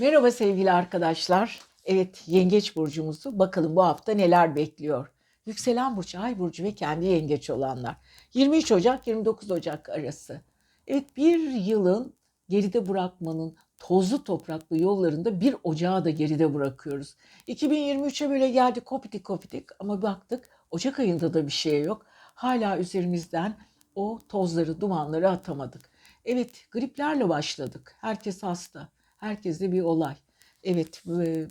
Merhaba sevgili arkadaşlar. Evet, Yengeç burcumuzu bakalım bu hafta neler bekliyor. Yükselen burç, ay burcu ve kendi yengeç olanlar. 23 Ocak 29 Ocak arası. Evet, bir yılın geride bırakmanın tozlu topraklı yollarında bir ocağı da geride bırakıyoruz. 2023'e böyle geldik kopitik kopitik ama baktık Ocak ayında da bir şey yok. Hala üzerimizden o tozları, dumanları atamadık. Evet, griplerle başladık. Herkes hasta. Herkeste bir olay. Evet, e,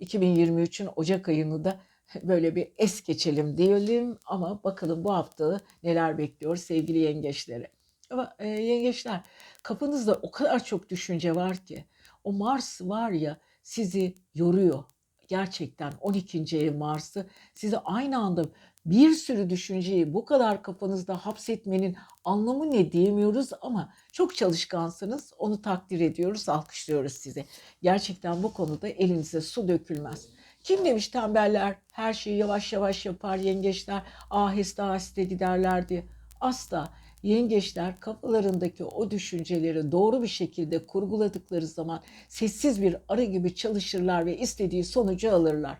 2023'ün Ocak ayını da böyle bir es geçelim diyelim ama bakalım bu hafta neler bekliyor sevgili yengeçlere. Ama e, yengeçler kafanızda o kadar çok düşünce var ki o Mars var ya sizi yoruyor. Gerçekten 12. ev Mars'ı sizi aynı anda bir sürü düşünceyi bu kadar kafanızda hapsetmenin anlamı ne diyemiyoruz ama çok çalışkansınız. Onu takdir ediyoruz, alkışlıyoruz sizi. Gerçekten bu konuda elinize su dökülmez. Kim demiş tembeller her şeyi yavaş yavaş yapar, yengeçler aheste aheste giderler diye. Asla yengeçler kafalarındaki o düşünceleri doğru bir şekilde kurguladıkları zaman sessiz bir arı gibi çalışırlar ve istediği sonucu alırlar.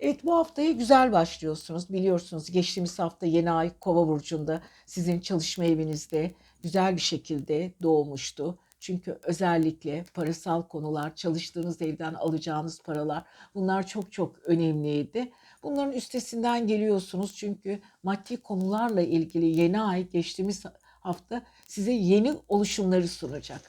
Evet bu haftaya güzel başlıyorsunuz. Biliyorsunuz geçtiğimiz hafta yeni ay Kova burcunda sizin çalışma evinizde güzel bir şekilde doğmuştu. Çünkü özellikle parasal konular, çalıştığınız evden alacağınız paralar bunlar çok çok önemliydi. Bunların üstesinden geliyorsunuz çünkü maddi konularla ilgili yeni ay geçtiğimiz hafta size yeni oluşumları sunacak.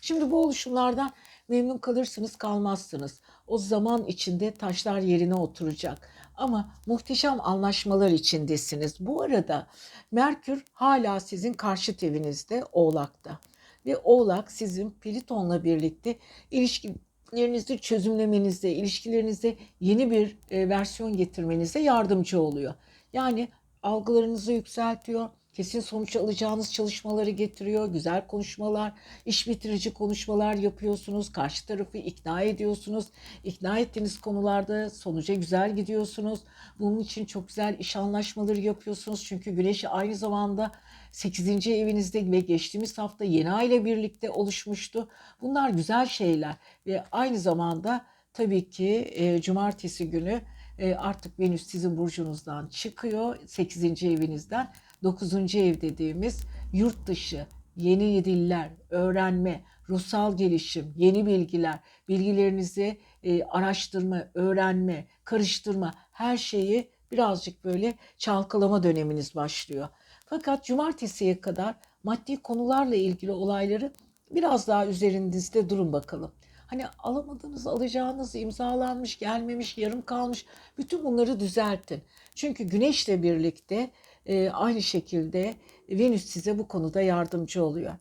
Şimdi bu oluşumlardan memnun kalırsınız kalmazsınız. O zaman içinde taşlar yerine oturacak. Ama muhteşem anlaşmalar içindesiniz. Bu arada Merkür hala sizin karşıt evinizde Oğlak'ta. Ve Oğlak sizin Plüton'la birlikte ilişkilerinizi çözümlemenizde, ilişkilerinize yeni bir e, versiyon getirmenize yardımcı oluyor. Yani algılarınızı yükseltiyor, kesin sonuç alacağınız çalışmaları getiriyor. Güzel konuşmalar, iş bitirici konuşmalar yapıyorsunuz. Karşı tarafı ikna ediyorsunuz. İkna ettiğiniz konularda sonuca güzel gidiyorsunuz. Bunun için çok güzel iş anlaşmaları yapıyorsunuz. Çünkü Güneş aynı zamanda 8. evinizde ve geçtiğimiz hafta yeni ay ile birlikte oluşmuştu. Bunlar güzel şeyler ve aynı zamanda tabii ki e, cumartesi günü e, artık Venüs sizin burcunuzdan çıkıyor 8. evinizden 9. ev dediğimiz yurt dışı, yeni diller, öğrenme, ruhsal gelişim, yeni bilgiler, bilgilerinizi e, araştırma, öğrenme, karıştırma her şeyi birazcık böyle çalkalama döneminiz başlıyor. Fakat cumartesiye kadar maddi konularla ilgili olayları biraz daha üzerinizde durun bakalım. Hani alamadığınız, alacağınız, imzalanmış, gelmemiş, yarım kalmış bütün bunları düzeltin. Çünkü güneşle birlikte e, aynı şekilde Venüs size bu konuda yardımcı oluyor.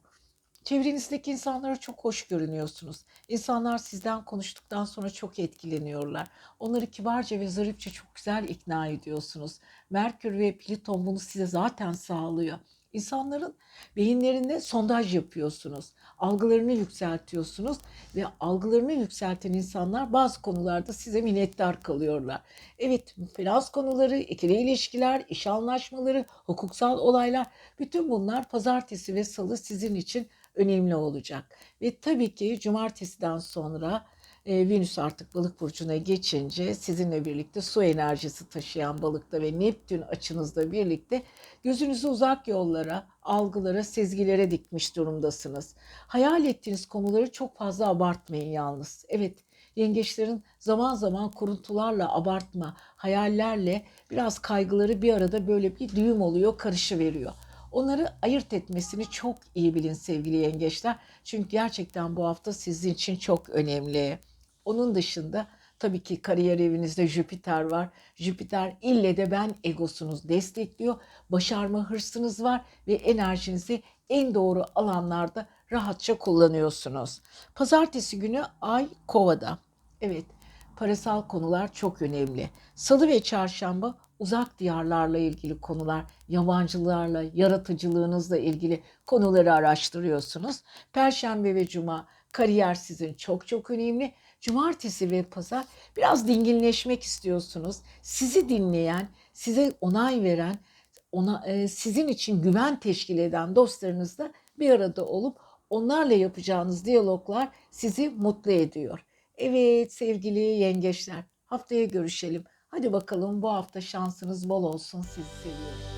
Çevrenizdeki insanlara çok hoş görünüyorsunuz. İnsanlar sizden konuştuktan sonra çok etkileniyorlar. Onları kibarca ve zarifçe çok güzel ikna ediyorsunuz. Merkür ve Plüton bunu size zaten sağlıyor. İnsanların beyinlerinde sondaj yapıyorsunuz. Algılarını yükseltiyorsunuz ve algılarını yükselten insanlar bazı konularda size minnettar kalıyorlar. Evet, finans konuları, ikili ilişkiler, iş anlaşmaları, hukuksal olaylar bütün bunlar pazartesi ve salı sizin için önemli olacak. Ve tabii ki cumartesiden sonra e, Venüs artık balık burcuna geçince sizinle birlikte su enerjisi taşıyan balıkta ve Neptün açınızla birlikte gözünüzü uzak yollara, algılara, sezgilere dikmiş durumdasınız. Hayal ettiğiniz konuları çok fazla abartmayın yalnız. Evet, yengeçlerin zaman zaman kuruntularla abartma, hayallerle biraz kaygıları bir arada böyle bir düğüm oluyor, karışı veriyor. Onları ayırt etmesini çok iyi bilin sevgili yengeçler. Çünkü gerçekten bu hafta sizin için çok önemli. Onun dışında tabii ki kariyer evinizde Jüpiter var. Jüpiter ille de ben egosunuz destekliyor. Başarma hırsınız var ve enerjinizi en doğru alanlarda rahatça kullanıyorsunuz. Pazartesi günü Ay Kova'da. Evet, parasal konular çok önemli. Salı ve çarşamba uzak diyarlarla ilgili konular, yabancılarla, yaratıcılığınızla ilgili konuları araştırıyorsunuz. Perşembe ve cuma kariyer sizin çok çok önemli. Cumartesi ve pazar biraz dinginleşmek istiyorsunuz. Sizi dinleyen, size onay veren, ona e, sizin için güven teşkil eden dostlarınızla bir arada olup onlarla yapacağınız diyaloglar sizi mutlu ediyor. Evet sevgili yengeçler haftaya görüşelim. Hadi bakalım bu hafta şansınız bol olsun sizi seviyoruz.